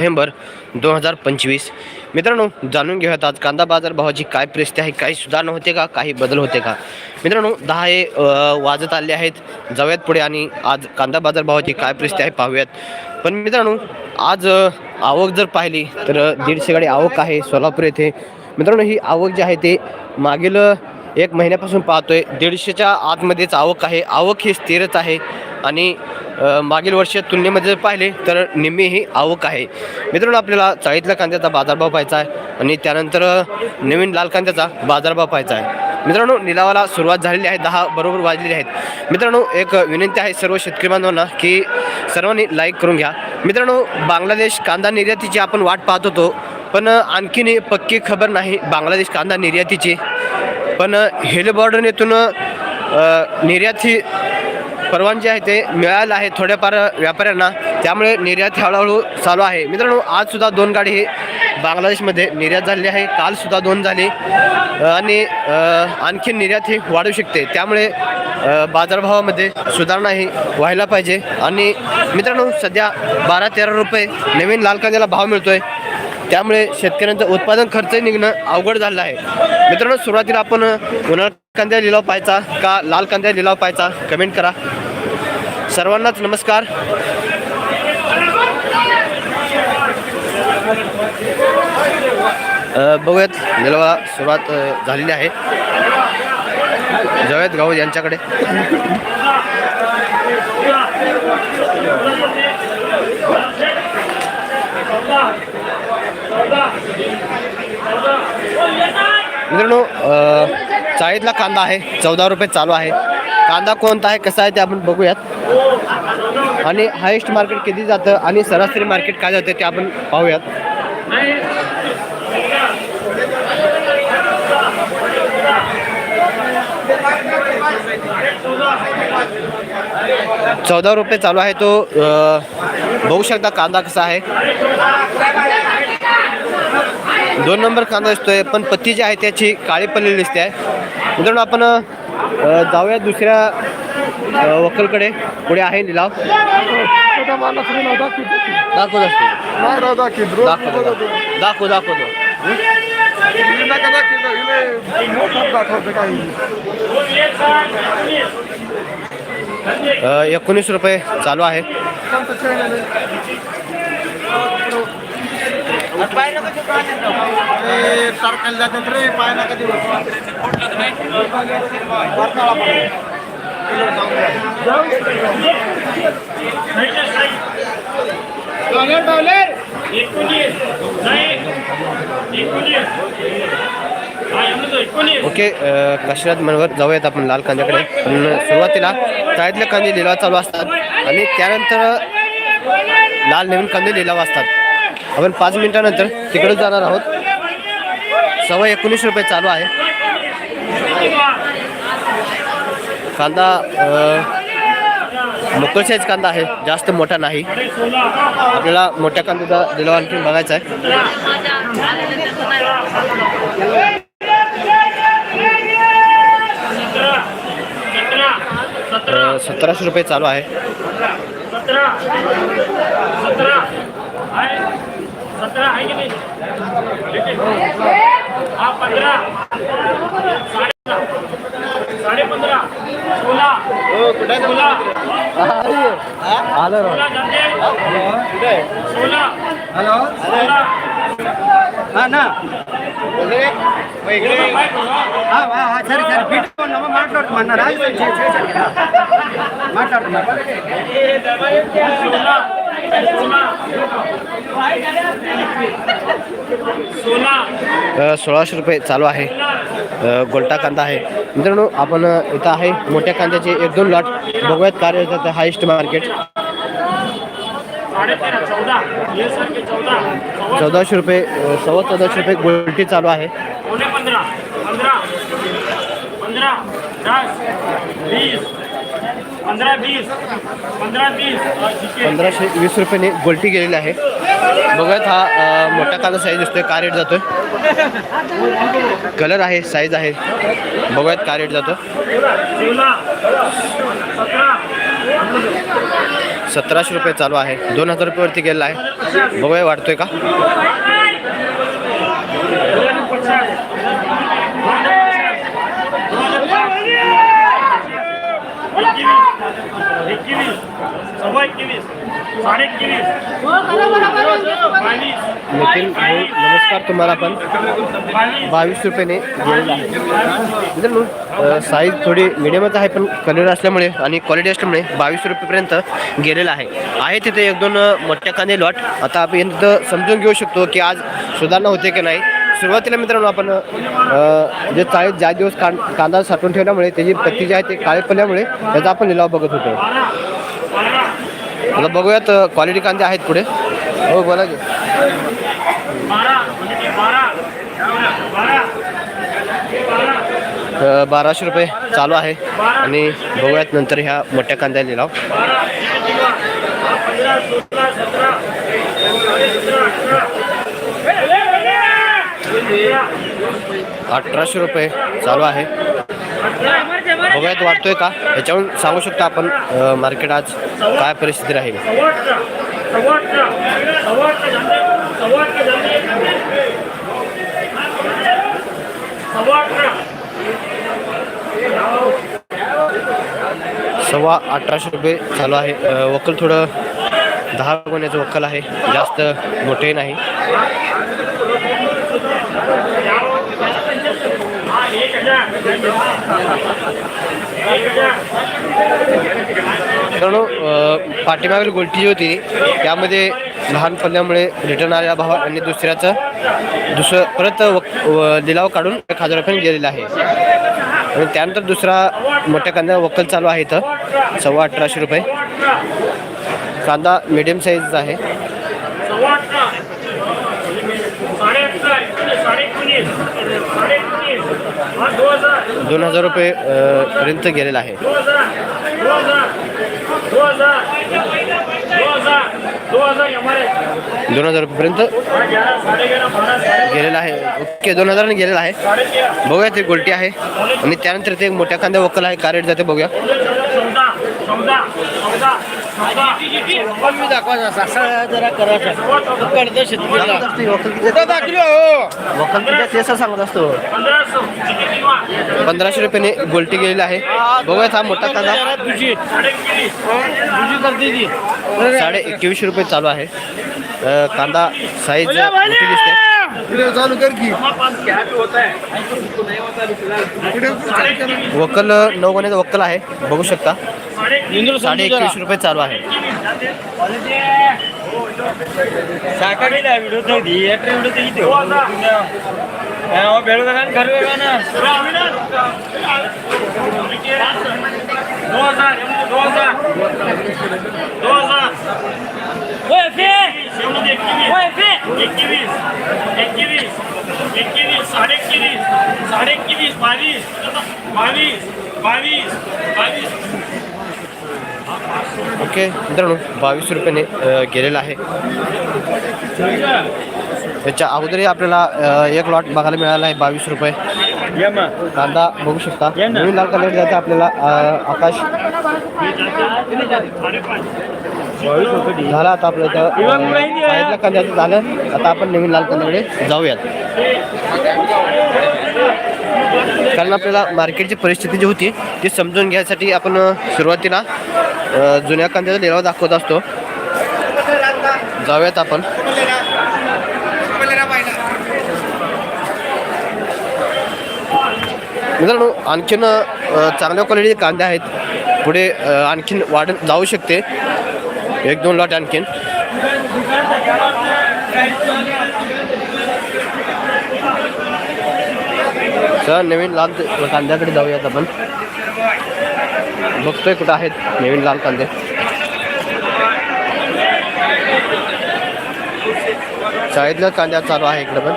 November दोन हजार पंचवीस. मित्रांनो जाणून घेऊयात आज कांदा बाजार भावाची काय परिस्थिती आहे काही सुधारणा होते का काही बदल होते का? मित्रांनो दहा हे वाजत आले आहेत. जाऊयात पुढे आणि आज कांदा बाजार भावाची काय परिस्थिती आहे पाहूयात. पण मित्रांनो आज आवक जर पाहिली तर दीडशे गाडी आवक आहे सोलापूर येथे. मित्रांनो ही आवक जी आहे ते मागील एक महिन्यापासून पाहतो आहे दीडशेच्या आतमध्येच आवक आहे. आवक ही स्थिरच आहे. आणि मागील वर्षात तुलनेमध्ये जर पाहिले तर निम्मी ही आवक आहे. मित्रांनो आपल्याला चाळीतल्या कांद्याचा बाजारभाव पाहायचा आहे आणि त्यानंतर नवीन लाल कांद्याचा बाजारभाव पाहायचा आहे. मित्रांनो निलावाला सुरुवात झालेली आहे. दहा बरोबर वाजलेली आहेत. मित्रांनो एक विनंती आहे सर्व शेतकरी बांधवांना की सर्वांनी लाईक करून घ्या. मित्रांनो बांगलादेश कांदा निर्यातीची आपण वाट पाहत होतो पण आणखीन पक्की खबर नाही. बांगलादेश कांदा निर्यातीची. पण हेले बॉर्डरनेतून निर्यात ही परवानगी आहे ते मिळालं आहे थोड्याफार व्यापाऱ्यांना. त्यामुळे निर्यात हळूहळू चालू आहे. मित्रांनो आजसुद्धा दोन गाडी ही बांगलादेशमध्ये निर्यात झालेली आहे. कालसुद्धा दोन झाली. आणि आणखी निर्यात ही वाढू शकते. त्यामुळे बाजारभावामध्ये सुधारणा ही व्हायला पाहिजे. आणि मित्रांनो सध्या बारा तेरा रुपये नवीन लाल कांद्याला भाव मिळतोय. त्यामुळे शेतकऱ्यांचं उत्पादन खर्च निघणं अवघड झालं आहे. मित्रांनो सुरुवातीला आपण उन्हाळ कांद्या लिलाव पाहायचा का लाल कांद्या लिलाव पाहायचा? कमेंट करा. सर्वांनाच नमस्कार. बघूयात लिलावाला सुरुवात झालेली आहे. जवेद गाव यांच्याकडे. मित्रांनो चाळीतला कांदा आहे चौदा रुपये चालू आहे. कांदा कोणता आहे कसा आहे ते आपण बघूयात. आणि हायेस्ट मार्केट किती जातं आणि सरासरी मार्केट काय जातं ते आपण पाहूयात. चौदा रुपये चालू आहे तो बघू शकता कांदा कसा आहे. दोन नंबर कांदा दिसतोय पण पत्ती जी आहे त्याची काळी पडलेली दिसते. आहे मित्रांनो आपण जाऊया दुसऱ्या वकलकडे पुढे आहे लिलाव दाखवत असतो. दाखवतो दाखव दाखवतो. एकोणीस रुपये चालू आहे. रे पाय कधी ओके अ, काशीनाथ मनवर जाऊयात आपण लाल कांद्याकडे. पण सुरुवातीला तळ्यातले कांदे लिलाव चालू असतात आणि त्यानंतर लाल नवीन कांदे लिलाव असतात. आपण पाच मिनिटानंतर तिकडे जाणार आहोत. सव्वा एकोणीस रुपये चालू आहे. कांदा अ, कांदा आहे. जास्त मोठा नाही. आपल्याला मोठ्या कांद्याचा लिलाव आणखी बघायचा आहे. सतराशे रुपये चालू आहे. सतरा आहे की नाही हा पंधरा साडे साडे पंधरा सोळा सोळा आलं सोळा जाते सोळा हॅलो सोळा हा ना। సరే సరే పెట్టుకోండి మాట్లాడుతున్నారు మాట్లాడుతున్నారు सोळा सोळा सोळा अ, सोळाशे रुपये चालू आहे अ, गोलटा कांदा आहे मित्रांनो आपण अ, इथं आहे मोठ्या कांद्याचे एक दोन लॉट बघूयात कार्य येतात हायेस्ट मार्केट चौदाशे रुपये सव्वा चौदाशे रुपये गोलटी चालू आहे. पंधराशे वीस रुपयाने गोलटी गेलेली आहे. बघूयात हा मोठा कांदा साईज दिसतोय का रेट जातोय? कलर आहे साईज आहे. बघूयात का रेट जातो. सतराशे रुपये चालू आहे. दोन हजार रुपयेवरती गेलेला आहे. बघूया वाढतोय का एकवीस सव्वा एकवीस साडे एकवीस बावीस नितीन भाऊ नमस्कार तुम्हाला पण. बावीस रुपयाने गेलेला आहे. म्हणजे मित्रांनो साईज थोडी मिडियमच आहे पण कलर असल्यामुळे आणि क्वालिटी असल्यामुळे बावीस रुपयेपर्यंत गेलेला आहे. आहे तिथे एक दोन मोठ्या कांदे लॉट आता आपण इथं समजून घेऊ शकतो की आज सुधारणा होते की नाही. सुरुवातीला मित्रांनो आपण जे चाळीस ज्या दिवस कां कांदा साठवून ठेवल्यामुळे त्याची पत्ती जी आहे ते काळे पडल्यामुळे त्याचा आपण लिलाव बघत होतो. आता बघूयात क्वालिटी कांदे आहेत पुढे. हो बोला की. बाराशे रुपये चालू आहे. आणि बघूयात नंतर ह्या मोठ्या कांद्या लिलाव अठराशे रुपये चालू आहे. बघायत वाटतोय का? याच्यावरून सांगू शकतो आपण मार्केट आज काय परिस्थिती राहील? सव्वा अठराशे रुपये चालू आहे. वकल थोडं दहा गुण्याचं वकल आहे. जास्त मोठे नाही हा एक हजार एक हजार मित्रांनो पाठीमागील गोलटी जी होती त्यामध्ये लहान पडल्यामुळे रिटर्न आलेला भाव आणि दुसऱ्याचं दुसरं परत व- लिलाव काढून एक हजार रुपये गेलेला आहे. आणि त्यानंतर दुसरा मोठ्या कांदा वक्कल चालू आहे इथं सव्वा अठराशे रुपये. कांदा मिडियम साईजचा आहे सव्वाटचा साडे अठरा साडे एकोणीस साडे एकोणीस हा दोन हजार दोन हजार रुपये पर्यंत गेलेला आहे. दोन हजार रुपयेपर्यंत गेलेला आहे. ओके दोन हजाराने गेलेला आहे. बघूया ते गोलटी आहे. आणि त्यानंतर ते मोठ्या कांद्या वकल आहे. का रेट जाते बघूया. जरा कळतं शेतकऱ्याला सांगत असतो पंधराशे रुपयाने गोलटी गेलेली आहे. बघूया हा मोठा कांदा. तुझी साडे तुझी करते ती साडे एकवीसशे रुपये चालू आहे. अ, कांदा साईज मोठी दिसते. चालू कर। की वक्कल नऊ गुन्ह्याचं वक्कल आहे बघू शकता। साडे एकवीसशे रुपये चालू आहे. दो हज़ार एकवीस साडे एकवीस साडे एकवीस बावीस बावीस बावीस बावीस. ओके मित्रांनो बावीस रुपयाने गेलेला आहे. त्याच्या अगोदरही आपल्याला एक लॉट बघायला मिळाला आहे बावीस रुपये. कांदा बघू शकता. नवीन लाल कलर जाते आपल्याला आकाश. झाला आता आपलं इथं अ, साईडला कांद्याचं झालं. आता आपण नवीन लाल कांद्याकडे जाऊयात. कारण आपल्याला मार्केटची परिस्थिती जी होती ती समजून घ्यायसाठी आपण सुरुवातीला जुन्या कांद्याचा लिलाव दाखवत असतो. जाऊयात आपण. मित्रांनो आणखीन चांगल्या क्वालिटीचे कांदे आहेत. पुढे आणखीन वाढत जाऊ शकते. एक दोन लॉट आणखीन. तर नवीन लाल कांद्याकडे जाऊयात आपण. बघतोय कुठं आहेत नवीन लाल कांदे. शाळेतल्या कांद्या चालू आहे इकडं पण.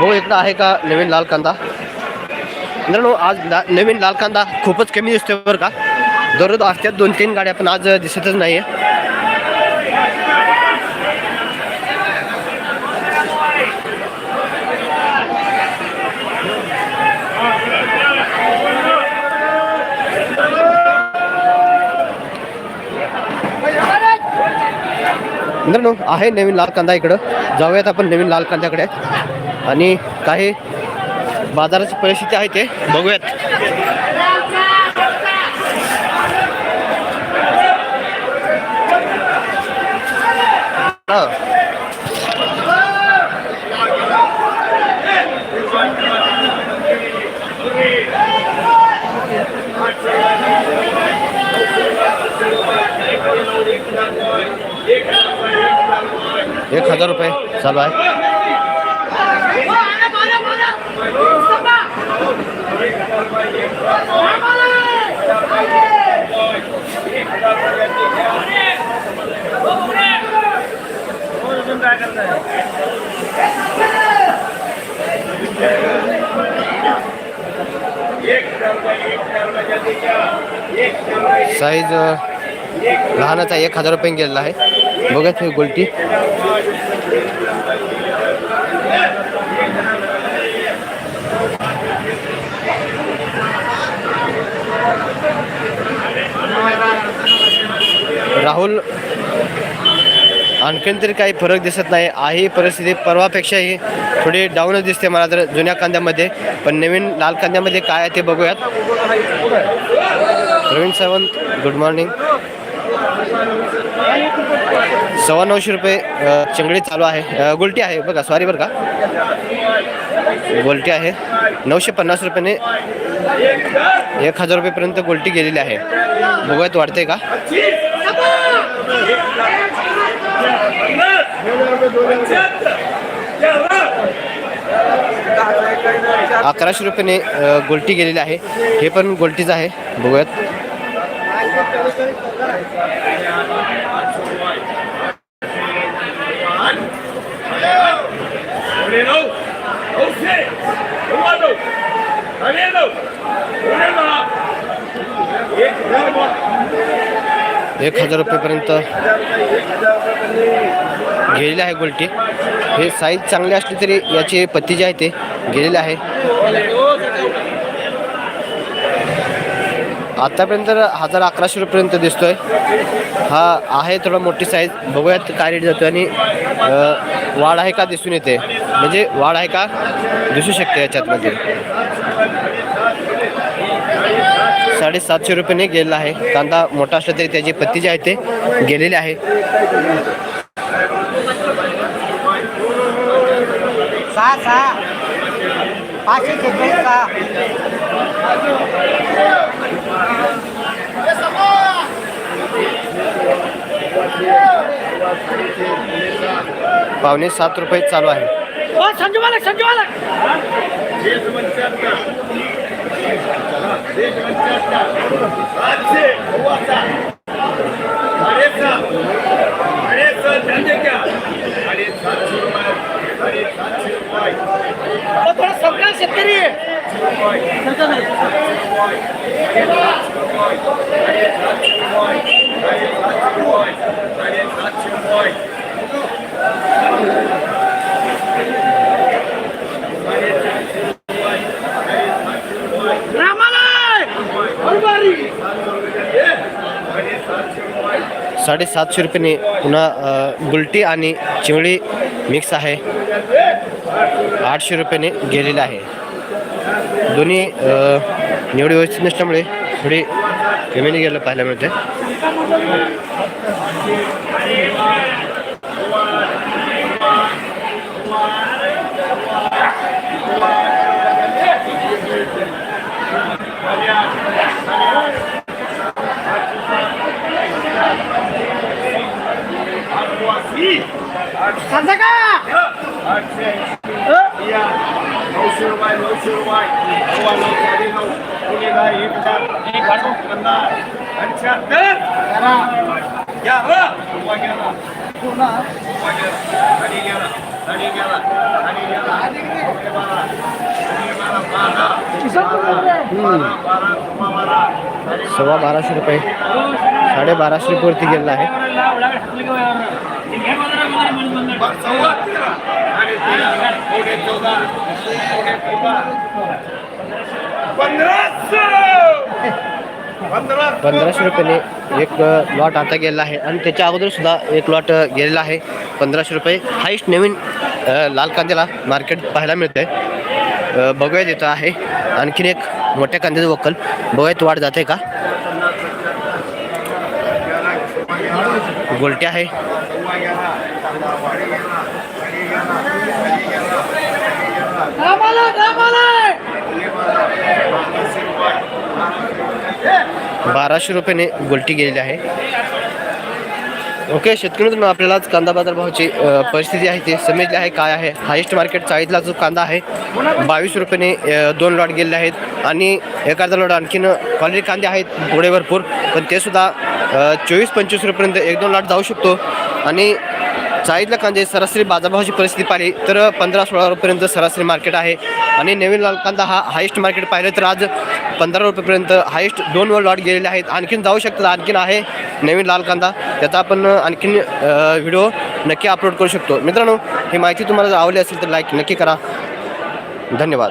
भाऊ इकडं आहे का नवीन लाल कांदा. मित्रांनो आज ला नवीन लाल कांदा खूपच कमी दिसतोय बरं का? दररोज असतात दोन तीन गाड्या पण आज दिसतच नाही मित्रांनो आहे नवीन लाल कांदा इकडं. जाऊयात आपण नवीन लाल कांद्याकडे आणि काही बाजाराची परिस्थिती आहे ते बघूयात हा. एक हजार रुपये चालू आहे साईज लहानाचा एक हजार रुपये गेलेला आहे. बघा ते गोलटी राहुल आणखीन तरी काही फरक दिसत नाही. आहे ही परिस्थिती परवापेक्षाही थोडी डाऊनच दिसते मला तर जुन्या कांद्यामध्ये. पण नवीन लाल कांद्यामध्ये काय आहे ते बघूयात. प्रवीण सावंत गुड मॉर्निंग सव्वा नऊशे रुपये चिंगडी चालू आहे. गुलटी आहे बघा सॉरी बरं का. गोलटी आहे. नऊशे पन्नास रुपयाने एक हजार रुपयेपर्यंत गोलटी गेलेली आहे. बघूयात वाढते का? अकराशे रुपयाने गोलटी गेलेली आहे. हे पण गोलटीच आहे. बघूयात. Uno, एक हजार रुपयेपर्यंत गेलेली आहे गोलटी. हे साईज चांगली असली तरी याची पत्ती जी आहे ते गेलेले आहे. आतापर्यंत हजार अकराशे रुपयेपर्यंत दिसतोय. हा आहे थोडा मोठी साईज बघूयात काय रेट जातो आणि वाढ आहे का दिसून येते. म्हणजे वाढ आहे का? दिसू शकते याच्यातमध्ये. साडेसातशे रुपयाने गेलेला आहे. कांदा मोठा असला तरी त्याची पत्ती जी आहे ते गेलेली आहे. सहा सहा. पाचशे शेहेचाळीस सहा. पावणे सात रुपये चालू आहे. संजू मालक संजू मालक सातशे नव्वदचा साडेचा साडेचा त्यांचे क्या साडेसातशे रुपये साडेसातशे रुपये थोडा सगळा शेतकरी आहे साडेसातशे रुपये साडेसातशे रुपयाने पुन्हा गुलटी आणि चिवळी मिक्स आहे आठशे रुपयाने गेलेलं आहे दोन्ही निवडी व्यवस्थित नसल्यामुळे थोडी कमीने गेलं पाहायला मिळते Yeah. का आठशे या नऊशे रुपये नऊशे रुपये नव्वा नऊ साडे नऊ पुणे दहा एक हजार एक हजार पन्नास पंच्याहत्तर या हो रुपया गेला रुपया गेला खाली गेला खाली गेला खाली गेला रुपये बारा रुपये बारा बारा बारा बारा रुपया बारा साडे सव्वा बाराशे रुपये. साडे बाराशे रुपयेवरती गेलेला आहे. चौदा तेरा आणि तेरा पुणे चौदा. पुणे चौदा. पंधराशे पंधरा पंधराशे रुपयाने एक लॉट आता गेलेला आहे. आणि त्याच्या अगोदर सुद्धा एक लॉट गेलेला आहे. पंधराशे रुपये. हाईस्ट नवीन लाल कांद्याला मार्केट पाहायला मिळतं आहे बघूयात येतं आहे. आणखीन एक मोठ्या कांद्याचं वक्कल. बघूयात वाढ जाते का? गोलटी आहे. बाराशे रुपयाने गोलटी गेलेली आहे. ओके शेतकरी आपल्याला कांदा बाजार भावाची परिस्थिती आहे ती समजली आहे. काय आहे? हायेस्ट मार्केट चाळीसला जो कांदा आहे बावीस रुपयाने दोन लॉट गेलेले आहेत. आणि एखादा लॉट आणखीन क्वालिटी कांदे आहेत पुढे भरपूर. पण ते सुद्धा चोवीस पंचवीस रुपयेपर्यंत एक दोन लॉट जाऊ शकतो. आणि चाळीतला कांदे सरासरी बाजारभावाची परिस्थिती पाहिली तर पंधरा सोळा रुपयेपर्यंत सरासरी मार्केट आहे. आणि नवीन लाल कांदा हा हायेस्ट मार्केट पाहिलं तर आज पंधरा रुपयेपर्यंत हायेस्ट दोन वर लॉट गेलेले आहेत. आणखीन जाऊ शकतात आणखीन आहे नवीन लाल कांदा. त्याचा आपण आणखीन व्हिडिओ नक्की अपलोड करू शकतो. मित्रांनो ही माहिती तुम्हाला जर आवडली असेल तर लाईक नक्की करा. धन्यवाद.